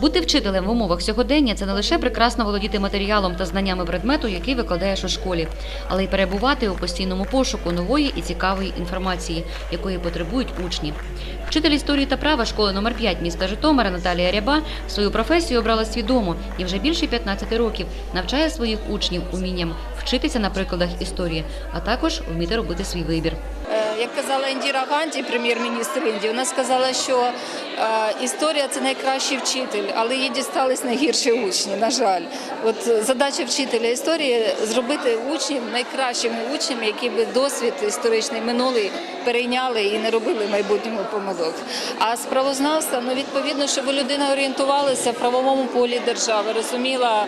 Бути вчителем в умовах сьогодення це не лише прекрасно володіти матеріалом та знаннями предмету, який викладаєш у школі, але й перебувати у постійному пошуку нової і цікавої інформації, якої потребують учні. Вчитель історії та права школи номер 5 міста Житомира Наталія Ряба свою професію обрала свідомо і вже більше 15 років навчає своїх учнів умінням вчитися на прикладах історії, а також вміти робити свій вибір. Е, Як казала Індіра Ганді, прем'єр-міністр Індії, вона сказала, що історія це найкращий вчитель, але їй дістались найгірші учні. На жаль, от е, задача вчителя історії зробити учнів найкращими учнями, які би досвід історичний минулий перейняли і не робили майбутньому помилок. А з правознавства, ну відповідно, щоб людина орієнтувалася в правовому полі держави, розуміла,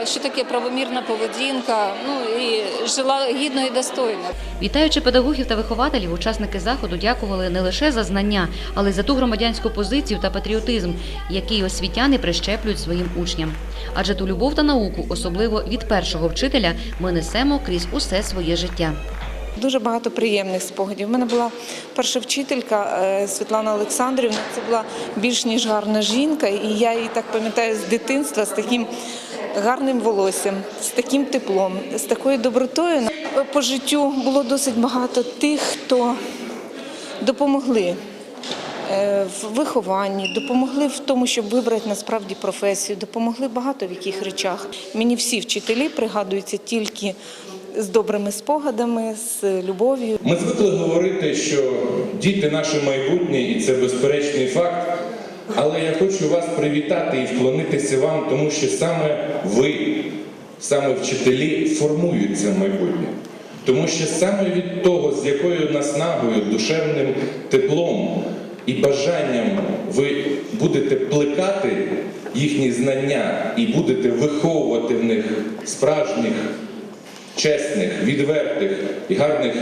е, що таке правомірна поведінка, ну і жила гідно і достойно. Вітаючи педагогів та вихователів, учасники заходу дякували не лише за знання, але й за ту громадянську позицію та патріотизм, який освітяни прищеплюють своїм учням. Адже ту любов та науку, особливо від першого вчителя, ми несемо крізь усе своє життя. Дуже багато приємних спогадів. У мене була перша вчителька е, Світлана Олександрівна. Це була більш ніж гарна жінка, і я її так пам'ятаю з дитинства з таким гарним волоссям, з таким теплом, з такою добротою. По життю було досить багато тих, хто допомогли. Е, В вихованні допомогли в тому, щоб вибрати насправді професію, допомогли багато в яких речах. Мені всі вчителі пригадуються тільки з добрими спогадами, з любов'ю. Ми звикли говорити, що діти наше майбутнє, і це безперечний факт. Але я хочу вас привітати і вклонитися вам, тому що саме ви, саме вчителі, формують це майбутнє. Тому що саме від того, з якою наснагою, душевним теплом і бажанням ви будете плекати їхні знання і будете виховувати в них справжніх чесних, відвертих і гарних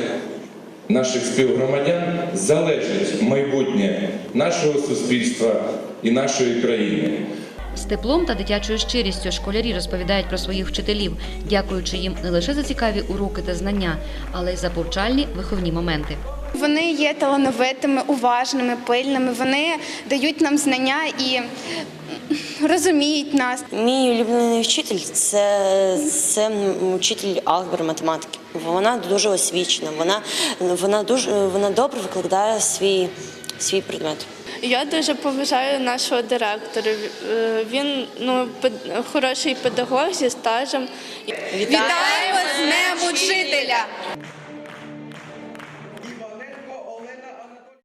наших співгромадян залежить майбутнє нашого суспільства і нашої країни. З теплом та дитячою щирістю школярі розповідають про своїх вчителів, дякуючи їм не лише за цікаві уроки та знання, але й за повчальні виховні моменти. Вони є талановитими, уважними, пильними. Вони дають нам знання і розуміють нас. Мій улюблений вчитель це, це вчитель алгебри математики. Вона дуже освічена, вона, вона дуже вона добре викладає свій, свій предмет. Я дуже поважаю нашого директора. Е, Він ну хороший педагог зі стажем. Вітаємо з Днем Учителя!